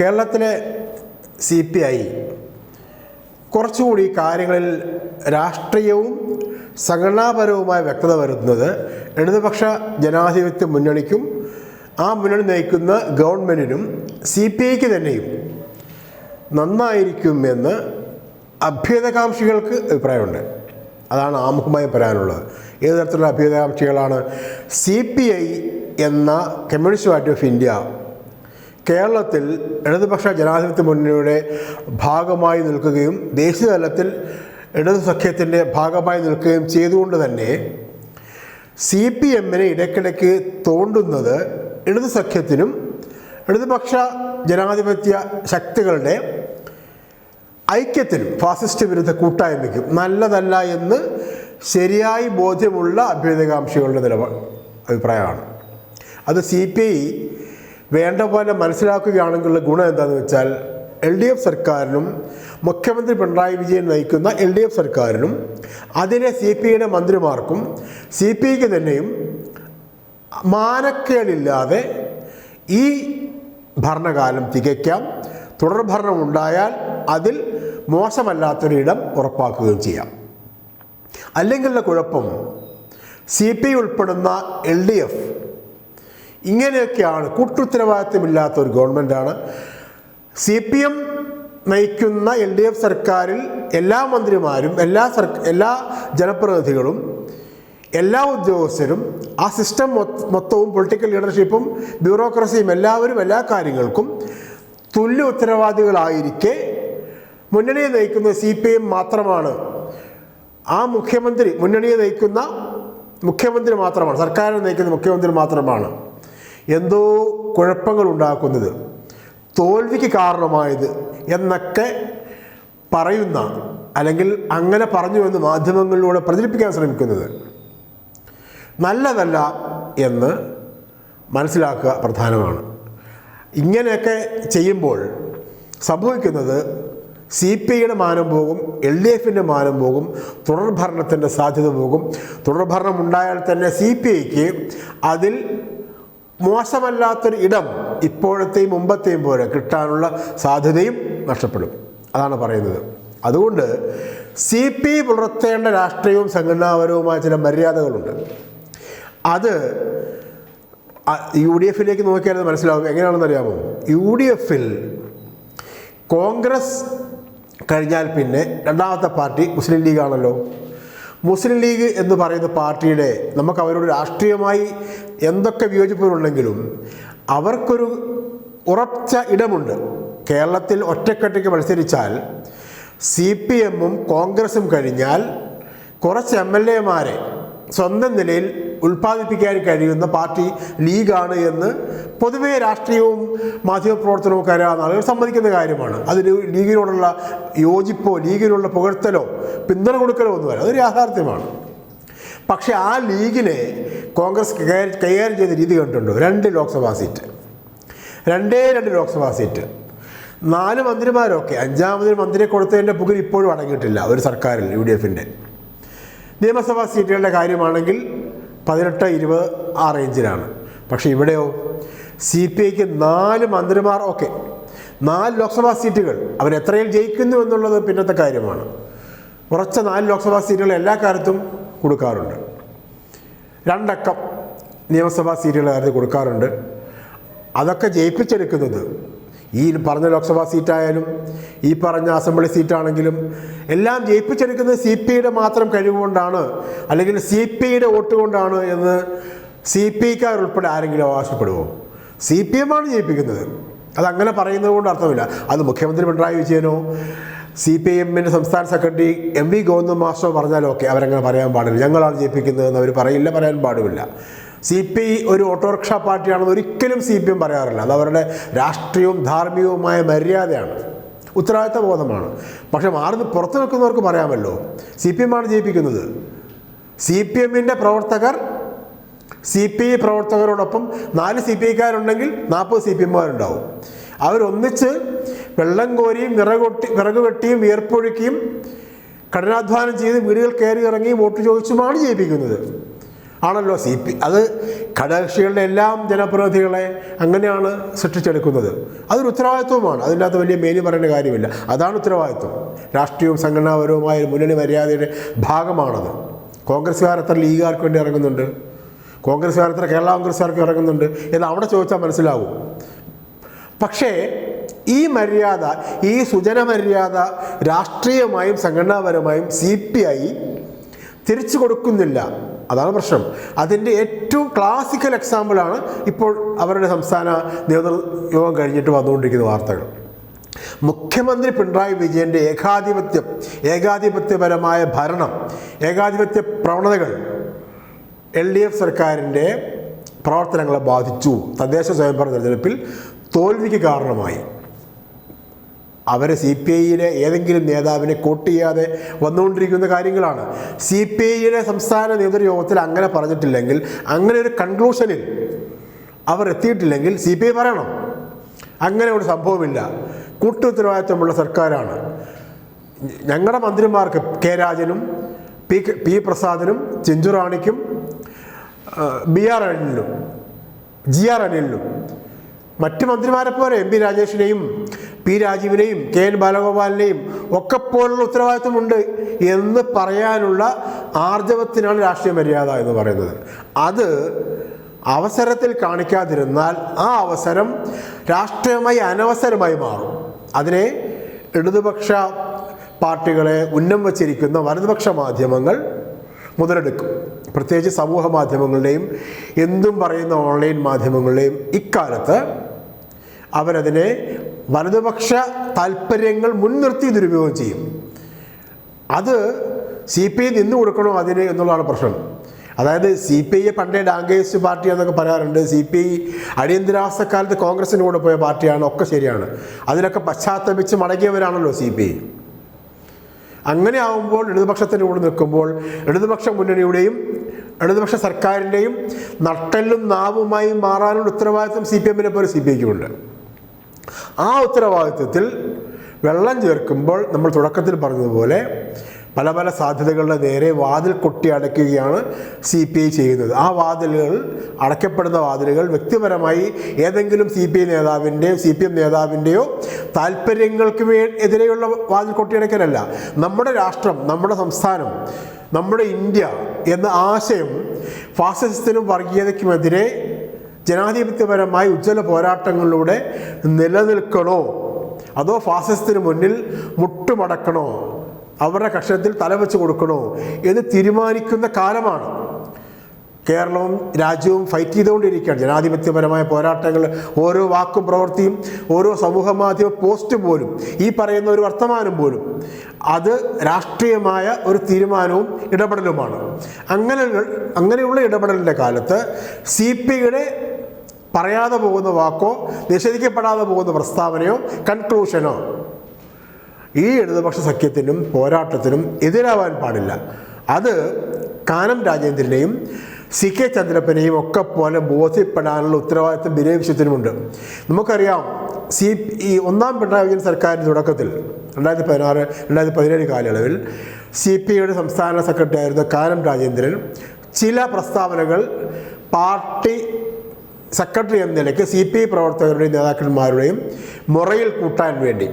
കേരളത്തിലെ C P I കുറച്ചുകൂടി കാര്യങ്ങളിൽ രാഷ്ട്രീയവും സംഘടനാപരവുമായ വ്യക്തത വരുത്തുന്നത് ഇടതുപക്ഷ ജനാധിപത്യ മുന്നണിക്കും ആ മുന്നണി നയിക്കുന്ന ഗവൺമെന്റിനും സി പി ഐക്ക് തന്നെയും നന്നായിരിക്കുമെന്ന് അഭ്യുതകാംക്ഷികൾക്ക് അഭിപ്രായമുണ്ട്. അതാണ് ആമുഖമായി പറയാനുള്ളത്. ഏത് തരത്തിലുള്ള അഭ്യുതകാംക്ഷികളാണ് സി പി ഐ എന്ന കമ്മ്യൂണിസ്റ്റ് പാർട്ടി ഓഫ് ഇന്ത്യ കേരളത്തിൽ ഇടതുപക്ഷ ജനാധിപത്യ മുന്നണിയുടെ ഭാഗമായി നിൽക്കുകയും ദേശീയ തലത്തിൽ ഇടതു സഖ്യത്തിന്റെ ഭാഗമായി നിൽക്കുകയും ചെയ്തുകൊണ്ട് തന്നെ സി പി എമ്മിനെ ഇടയ്ക്കിടയ്ക്ക് തോണ്ടുന്നത് ഇടതു സഖ്യത്തിനും ഇടതുപക്ഷ ജനാധിപത്യ ശക്തികളുടെ ഐക്യത്തിനും ഫാസിസ്റ്റ് വിരുദ്ധ കൂട്ടായ്മയ്ക്കും നല്ലതല്ല എന്ന് ശരിയായി ബോധ്യമുള്ള അഭ്യുതകാംക്ഷികളുടെ നിലപാട് അഭിപ്രായമാണ്. അത് സി പി ഐ വേണ്ട പോലെ മനസ്സിലാക്കുകയാണെങ്കിലുള്ള ഗുണം എന്താണെന്ന് വെച്ചാൽ എൽ ഡി എഫ് സർക്കാരിനും മുഖ്യമന്ത്രി പിണറായി വിജയൻ നയിക്കുന്ന എൽ ഡി എഫ് സർക്കാരിനും അതിലെ സി പി ഐയുടെ മന്ത്രിമാർക്കും സി പി ഐക്ക് തന്നെയും മാനക്കേടില്ലാതെ ഈ ഭരണകാലം തികയ്ക്കാം. തുടർഭരണം ഉണ്ടായാൽ അതിൽ മോശമല്ലാത്തൊരിടം ഉറപ്പാക്കുകയും ചെയ്യാം. അല്ലെങ്കിലുള്ള കുഴപ്പം സി പി ഉൾപ്പെടുന്ന എൽ ഡി എഫ് ഇങ്ങനെയൊക്കെയാണ് കൂട്ടുത്തരവാദിത്വമില്ലാത്ത ഒരു ഗവൺമെന്റാണ് സി പി എം നയിക്കുന്ന എൽ ഡി എഫ് സർക്കാരിൽ എല്ലാ മന്ത്രിമാരും എല്ലാ സർ എല്ലാ ജനപ്രതിനിധികളും എല്ലാ ഉദ്യോഗസ്ഥരും ആ സിസ്റ്റം മൊത്തവും പൊളിറ്റിക്കൽ ലീഡർഷിപ്പും ബ്യൂറോക്രസിയും എല്ലാവരും എല്ലാ കാര്യങ്ങൾക്കും തുല്യ ഉത്തരവാദികളായിരിക്കെ മുന്നണിയെ നയിക്കുന്ന സി പി എം മാത്രമാണ്. ആ മുഖ്യമന്ത്രി മുന്നണിയെ നയിക്കുന്ന മുഖ്യമന്ത്രി മാത്രമാണ് സർക്കാരിനെ നയിക്കുന്ന മുഖ്യമന്ത്രി മാത്രമാണ്. എന്തോ കുഴപ്പങ്ങൾ ഉണ്ടാക്കുന്നത്. തോൽവിക്ക് കാരണമായത് എന്നൊക്കെ പറയുന്ന അല്ലെങ്കിൽ അങ്ങനെ പറഞ്ഞു എന്ന് മാധ്യമങ്ങളിലൂടെ പ്രചരിപ്പിക്കാൻ ശ്രമിക്കുന്നത്. നല്ലതല്ല എന്ന് മനസ്സിലാക്കുക പ്രധാനമാണ്. ഇങ്ങനെയൊക്കെ ചെയ്യുമ്പോൾ സംഭവിക്കുന്നത് സി പി ഐയുടെ മാനം പോകും എൽ ഡി എഫിന്റെ മാനം പോകും തുടർഭരണത്തിന്റെ സാധ്യത പോകും. തുടർഭരണം ഉണ്ടായാൽ തന്നെ സി പി ഐക്ക് അതിൽ മോശമല്ലാത്തൊരു ഇടം ഇപ്പോഴത്തെയും മുമ്പത്തെയും പോലെ കിട്ടാനുള്ള സാധ്യതയും നഷ്ടപ്പെടും. അതാണ് പറയുന്നത്. അതുകൊണ്ട് സി പി പുലർത്തേണ്ട രാഷ്ട്രീയവും സംഘടനാപരവുമായ ചില മര്യാദകളുണ്ട്. അത് യു ഡി എഫിലേക്ക് നോക്കിയാൽ മനസ്സിലാവും എങ്ങനെയാണെന്ന് അറിയാമോ? യു ഡി എഫിൽ കോൺഗ്രസ് കഴിഞ്ഞാൽ പിന്നെ രണ്ടാമത്തെ പാർട്ടി മുസ്ലിം ലീഗാണല്ലോ. മുസ്ലിം ലീഗ് എന്ന് പറയുന്ന പാർട്ടിയുടെ നമുക്ക് അവരോട് രാഷ്ട്രീയമായി എന്തൊക്കെ വിയോജിപ്പുകളുണ്ടെങ്കിലും അവർക്കൊരു ഉറച്ച ഇടമുണ്ട്. കേരളത്തിൽ ഒറ്റക്കെട്ടയ്ക്ക് മത്സരിച്ചാൽ സി പി എമ്മും കോൺഗ്രസും കഴിഞ്ഞാൽ കുറച്ച് എം എൽ എമാരെ സ്വന്തം നിലയിൽ ഉൽപ്പാദിപ്പിക്കാൻ കഴിയുന്ന പാർട്ടി ലീഗാണ് എന്ന് പൊതുവേ രാഷ്ട്രീയവും മാധ്യമപ്രവർത്തനവും ഒക്കെ അറിയാവുന്ന ആളുകൾ സമ്മതിക്കുന്ന കാര്യമാണ്. അതിന് ലീഗിനോടുള്ള യോജിപ്പോ ലീഗിനുള്ള പുകഴ്ത്തലോ പിന്തുണ കൊടുക്കലോ ഒന്നുമല്ല അതൊരു യാഥാർത്ഥ്യമാണ്. പക്ഷേ ആ ലീഗിനെ കോൺഗ്രസ് കൈകാര്യം ചെയ്ത രീതി കണ്ടിട്ടുണ്ടോ? രണ്ട് ലോക്സഭാ സീറ്റ്. രണ്ടേ രണ്ട് ലോക്സഭാ സീറ്റ്. നാല് മന്ത്രിമാരൊക്കെ അഞ്ചാമതൊരു മന്ത്രിയെ കൊടുത്തതിന്റെ പുകൽ ഇപ്പോഴും അടങ്ങിയിട്ടില്ല ഒരു സർക്കാരിൽ യു ഡി എഫിന്റെ നിയമസഭാ സീറ്റുകളുടെ കാര്യമാണെങ്കിൽ പതിനെട്ട് ഇരുപത് ആ റേഞ്ചിലാണ്. പക്ഷേ ഇവിടെയോ സി പി ഐക്ക് നാല് മന്ത്രിമാർ ഓക്കെ നാല് ലോക്സഭാ സീറ്റുകൾ അവർ അവരെത്രയിൽ ജയിക്കുന്നു എന്നുള്ളത് പിന്നത്തെ കാര്യമാണ്. ഉറച്ച നാല് ലോക്സഭാ സീറ്റുകൾ എല്ലാ കാലത്തും കൊടുക്കാറുണ്ട്. രണ്ടക്കം നിയമസഭാ സീറ്റുകൾ കാര്യത്തിൽ കൊടുക്കാറുണ്ട്. അതൊക്കെ ജയിപ്പിച്ചെടുക്കുന്നത് ഈ പറഞ്ഞ ലോക്സഭാ സീറ്റായാലും ഈ പറഞ്ഞ അസംബ്ലി സീറ്റാണെങ്കിലും എല്ലാം ജയിപ്പിച്ചെടുക്കുന്നത് സി പി ഐയുടെ മാത്രം കഴിവുകൊണ്ടാണ് അല്ലെങ്കിൽ സി പി ഐയുടെ വോട്ട് കൊണ്ടാണ് എന്ന് സി പി ഐക്കാർ ഉൾപ്പെടെ ആരെങ്കിലും അവകാശപ്പെടുമോ സി പി എം ആണ് ജയിപ്പിക്കുന്നത്. അതങ്ങനെ പറയുന്നത് കൊണ്ട് അർത്ഥമില്ല. അത് മുഖ്യമന്ത്രി പിണറായി വിജയനോ സി പി എമ്മിന്റെ സംസ്ഥാന secretary M V Govindan master പറഞ്ഞാലും ഓക്കെ അവരങ്ങനെ പറയാൻ പാടില്ല. ഞങ്ങളാണ് ജയിപ്പിക്കുന്നതെന്ന് അവർ പറയില്ല പറയാൻ പാടുമില്ല. സി പി ഐ ഒരു ഓട്ടോറിക്ഷ പാർട്ടിയാണെന്ന് ഒരിക്കലും സി പി എം പറയാറില്ല. അത് അവരുടെ രാഷ്ട്രീയവും ധാർമ്മികവുമായ മര്യാദയാണ്. ഉത്തരവാദിത്ത ബോധമാണ്. പക്ഷെ മാറി പുറത്തു നിൽക്കുന്നവർക്ക് പറയാമല്ലോ സി പി എമ്മാണ് ജയിപ്പിക്കുന്നത്. സി പി എമ്മിന്റെ പ്രവർത്തകർ സി പി ഐ പ്രവർത്തകരോടൊപ്പം നാല് സി പി ഐക്കാരുണ്ടെങ്കിൽ നാൽപ്പത് സി പി എമ്മുകാരുണ്ടാവും. അവരൊന്നിച്ച് വെള്ളം കോരിയും വിറകൊട്ടി വിറക് വെട്ടിയും വിയർപ്പൊഴുക്കിയും കഠിനാധ്വാനം ചെയ്ത് വീടുകൾ കയറി ഇറങ്ങി വോട്ട് ചോദിച്ചുമാണ് ജയിപ്പിക്കുന്നത്. ആണല്ലോ സി പി അത് ഘടകകക്ഷികളുടെ എല്ലാം ജനപ്രതിനിധികളെ അങ്ങനെയാണ് സൃഷ്ടിച്ചെടുക്കുന്നത്. അതൊരു ഉത്തരവാദിത്വമാണ് അതിന്റെ അകത്ത് വലിയ മേനി പറയേണ്ട കാര്യമില്ല. അതാണ് ഉത്തരവാദിത്വം. രാഷ്ട്രീയവും സംഘടനാപരവുമായ മുന്നണി മര്യാദയുടെ ഭാഗമാണത്. കോൺഗ്രസ്സുകാർ എത്ര ലീഗുകാർക്ക് വേണ്ടി ഇറങ്ങുന്നുണ്ട്. കോൺഗ്രസ്സുകാർ എത്ര കേരള കോൺഗ്രസ്സുകാർക്ക് ഇറങ്ങുന്നുണ്ട് എന്ന് അവിടെ ചോദിച്ചാൽ മനസ്സിലാവും. പക്ഷേ ഈ മര്യാദ ഈ സുജന മര്യാദ രാഷ്ട്രീയമായും സംഘടനാപരമായും സി പി ഐ തിരിച്ചു കൊടുക്കുന്നില്ല. അതാണ് പ്രശ്നം. അതിന്റെ ഏറ്റവും ക്ലാസിക്കൽ എക്സാമ്പിളാണ് ഇപ്പോൾ അവരുടെ സംസ്ഥാന നേതൃയോഗം കഴിഞ്ഞിട്ട് വന്നുകൊണ്ടിരിക്കുന്ന വാർത്തകൾ. മുഖ്യമന്ത്രി പിണറായി വിജയന്റെ ഏകാധിപത്യം ഏകാധിപത്യപരമായ ഭരണം ഏകാധിപത്യ പ്രവണതകൾ എൽ ഡി എഫ് സർക്കാരിന്റെ പ്രവർത്തനങ്ങളെ ബാധിച്ചു. തദ്ദേശ സ്വയംഭരണ തെരഞ്ഞെടുപ്പിൽ തോൽവിക്ക് കാരണമായി. അവരെ സി പി ഐയിലെ ഏതെങ്കിലും നേതാവിനെ കോട്ട് ചെയ്യാതെ വന്നുകൊണ്ടിരിക്കുന്ന കാര്യങ്ങളാണ്. സി പി ഐയിലെ സംസ്ഥാന നേതൃയോഗത്തിൽ അങ്ങനെ പറഞ്ഞിട്ടില്ലെങ്കിൽ അങ്ങനെ ഒരു കൺക്ലൂഷനിൽ അവർ എത്തിയിട്ടില്ലെങ്കിൽ സി പി ഐ പറയണം. അങ്ങനെ ഒരു സംഭവമില്ല. കൂട്ടുത്തരവാദിത്വമുള്ള സർക്കാരാണ്. ഞങ്ങളുടെ മന്ത്രിമാർക്ക് കെ രാജനും പി പി പ്രസാദിനും ചിഞ്ചുറാണിക്കും ബി ആർ അനിലിനും ജി ആർ അനിലിനും മറ്റ് മന്ത്രിമാരെ പോലെ എം പി രാജേഷിനെയും പി രാജീവിനെയും കെ എൻ ബാലഗോപാലിനെയും ഒക്കെ പോലുള്ള ഉത്തരവാദിത്വമുണ്ട് എന്ന് പറയാനുള്ള ആർജവത്തിനാണ് രാഷ്ട്രീയ മര്യാദ എന്ന് പറയുന്നത്. അത് അവസരത്തിൽ കാണിക്കാതിരുന്നാൽ ആ അവസരം രാഷ്ട്രീയമായി അനവസരമായി മാറും. അതിനെ ഇടതുപക്ഷ പാർട്ടികളെ ഉന്നം വച്ചിരിക്കുന്ന വലതുപക്ഷ മാധ്യമങ്ങൾ മുതലെടുക്കും. പ്രത്യേകിച്ച് സമൂഹ മാധ്യമങ്ങളുടെയും എന്തും പറയുന്ന ഓൺലൈൻ മാധ്യമങ്ങളുടെയും ഇക്കാലത്ത് അവരതിനെ വലതുപക്ഷ താല്പര്യങ്ങൾ മുൻനിർത്തി ദുരുപയോഗം ചെയ്യും. അത് സി പി ഐ നിന്ന് കൊടുക്കണോ അതിന് എന്നുള്ളതാണ് പ്രശ്നം. അതായത് സി പി ഐയെ പണ്ടേ ഡാങ്കേസ്റ്റ് പാർട്ടി എന്നൊക്കെ പറയാറുണ്ട്. സി പി ഐ അടിയന്തരാവസ്ഥക്കാലത്ത് കോൺഗ്രസിന്റെ കൂടെ പോയ പാർട്ടിയാണ്. ഒക്കെ ശരിയാണ്. അതിനൊക്കെ പശ്ചാത്തപിച്ച് മടങ്ങിയവരാണല്ലോ സി പി ഐ അങ്ങനെ ആകുമ്പോൾ ഇടതുപക്ഷത്തിന്റെ കൂടെ നിൽക്കുമ്പോൾ ഇടതുപക്ഷ മുന്നണിയുടെയും ഇടതുപക്ഷ സർക്കാരിന്റെയും നട്ടലും നാവുമായി മാറാനുള്ള ഉത്തരവാദിത്വം സി പി എമ്മിനെ പോലെ സി പി ഐക്കുമുണ്ട് ആ ഉത്തരവാദിത്വത്തിൽ വെള്ളം ചേർക്കുമ്പോൾ നമ്മൾ തുടക്കത്തിൽ പറഞ്ഞതുപോലെ പല പല സാധ്യതകളുടെ നേരെ വാതിൽ കൊട്ടി അടയ്ക്കുകയാണ് സി പി ഐ ചെയ്യുന്നത്. ആ വാതിലുകൾ അടയ്ക്കപ്പെടുന്ന വാതിലുകൾ വ്യക്തിപരമായി ഏതെങ്കിലും സി പി ഐ നേതാവിന്റെയോ സി പി എം നേതാവിന്റെയോ താല്പര്യങ്ങൾക്ക് വേ എതിരെയുള്ള വാതിൽ കൊട്ടിയടയ്ക്കലല്ല. നമ്മുടെ രാഷ്ട്രം നമ്മുടെ സംസ്ഥാനം നമ്മുടെ ഇന്ത്യ എന്ന ആശയം ഫാസിസത്തിനും വർഗീയതയ്ക്കുമെതിരെ ജനാധിപത്യപരമായി ഉജ്ജ്വല പോരാട്ടങ്ങളിലൂടെ നിലനിൽക്കണോ? അതോ ഫാസിസത്തിന് മുന്നിൽ മുട്ടുമടക്കണോ? അവരുടെ കക്ഷത്തിൽ തലവെച്ച് കൊടുക്കണോ? എന്ന് തീരുമാനിക്കുന്ന കാലമാണ്. കേരളവും രാജ്യവും ഫൈറ്റ് ചെയ്തുകൊണ്ടിരിക്കുകയാണ്. ജനാധിപത്യപരമായ പോരാട്ടങ്ങൾ ഓരോ വാക്കും പ്രവൃത്തിയും ഓരോ സമൂഹ മാധ്യമ പോസ്റ്റ് പോലും ഈ പറയുന്ന ഒരു വർത്തമാനം പോലും അത് രാഷ്ട്രീയമായ ഒരു തീരുമാനവും ഇടപെടലുമാണ്. അങ്ങനെ അങ്ങനെയുള്ള ഇടപെടലിന്റെ കാലത്ത് സി പി ഐയുടെ പറയാതെ പോകുന്ന വാക്കോ നിഷേധിക്കപ്പെടാതെ പോകുന്ന പ്രസ്താവനയോ കൺക്ലൂഷനോ ഈ ഇടതുപക്ഷ സഖ്യത്തിനും പോരാട്ടത്തിനും എതിരാവാൻ പാടില്ല. അത് കാനം രാജേന്ദ്രനെയും സി കെ ചന്ദ്രപ്പനെയും ഒക്കെ പോലെ ബോധ്യപ്പെടാനുള്ള ഉത്തരവാദിത്വം വിനയവിശ്വത്തിനുമുണ്ട് നമുക്കറിയാം സി ഈ ഒന്നാം പിണറായി വിജയൻ സർക്കാരിന്റെ തുടക്കത്തിൽ രണ്ടായിരത്തി പതിനാറ് രണ്ടായിരത്തി പതിനേഴ് കാലയളവിൽ സി പി ഐയുടെ സംസ്ഥാന സെക്രട്ടറി ആയിരുന്ന കാനം രാജേന്ദ്രൻ ചില പ്രസ്താവനകൾ പാർട്ടി സെക്രട്ടറി എന്ന നിലയ്ക്ക് സി പി ഐ പ്രവർത്തകരുടെയും നേതാക്കന്മാരുടെയും മുറയിൽ കൂട്ടാൻ വേണ്ടി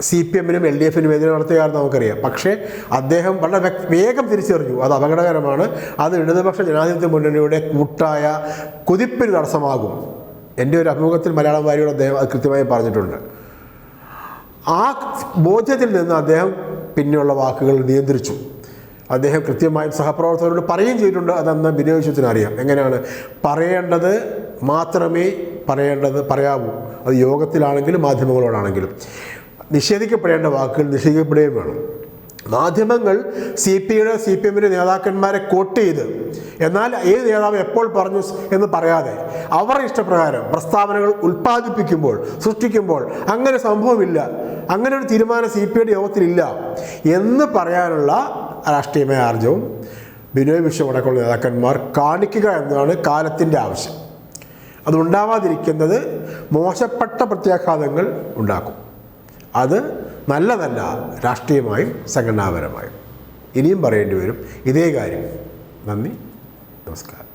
സി പി എമ്മിനും എൽ ഡി എഫിനും എതിരെ നടത്തുകയാണെന്ന് നമുക്കറിയാം. പക്ഷേ അദ്ദേഹം വളരെ വേഗം തിരിച്ചറിഞ്ഞു. അത് അപകടകരമാണ്. അത് ഇടതുപക്ഷ ജനാധിപത്യ മുന്നണിയുടെ കൂട്ടായ കുതിപ്പിന് തടസ്സമാകും. എന്റെ ഒരു അഭിമുഖത്തിൽ മലയാളം വാരിയോട് അദ്ദേഹം അത് കൃത്യമായി പറഞ്ഞിട്ടുണ്ട്. ആ ബോധ്യത്തിൽ നിന്ന് അദ്ദേഹം പിന്നെയുള്ള വാക്കുകൾ നിയന്ത്രിച്ചു. അദ്ദേഹം കൃത്യമായും സഹപ്രവർത്തകരോട് പറയുകയും ചെയ്തിട്ടുണ്ട്. അതെന്ന് അറിയാം. എങ്ങനെയാണ്? പറയേണ്ടത് മാത്രമേ പറയേണ്ടത് പറയാവൂ. അത് യോഗത്തിലാണെങ്കിലും മാധ്യമങ്ങളോടാണെങ്കിലും. നിഷേധിക്കപ്പെടേണ്ട വാക്കുകൾ നിഷേധിക്കപ്പെടുകയും വേണം. മാധ്യമങ്ങൾ സി പി ഐയുടെ സി പി എമ്മിന്റെ നേതാക്കന്മാരെ കോട്ട് ചെയ്ത് എന്നാൽ ഏത് നേതാവ് എപ്പോൾ പറഞ്ഞു എന്ന് പറയാതെ അവരുടെ ഇഷ്ടപ്രകാരം പ്രസ്താവനകൾ ഉൽപ്പാദിപ്പിക്കുമ്പോൾ സൃഷ്ടിക്കുമ്പോൾ അങ്ങനെ സംഭവമില്ല. അങ്ങനെ ഒരു തീരുമാനം സി പി ഐയുടെ യോഗത്തിലില്ല. എന്ന് പറയാനുള്ള രാഷ്ട്രീയമായ ആർജവും. ബിനോയ് വിശ്വം അടക്കമുള്ള നേതാക്കന്മാർ കാണിക്കുക എന്നതാണ് കാലത്തിന്റെ ആവശ്യം. അതുണ്ടാവാതിരിക്കുന്നത് മോശപ്പെട്ട പ്രത്യാഘാതങ്ങൾ ഉണ്ടാക്കും. അത് നല്ലതല്ല രാഷ്ട്രീയമായും സംഘടനാപരമായും. ഇനിയും പറയേണ്ടി വരും ഇതേ കാര്യം. നന്ദി നമസ്കാരം.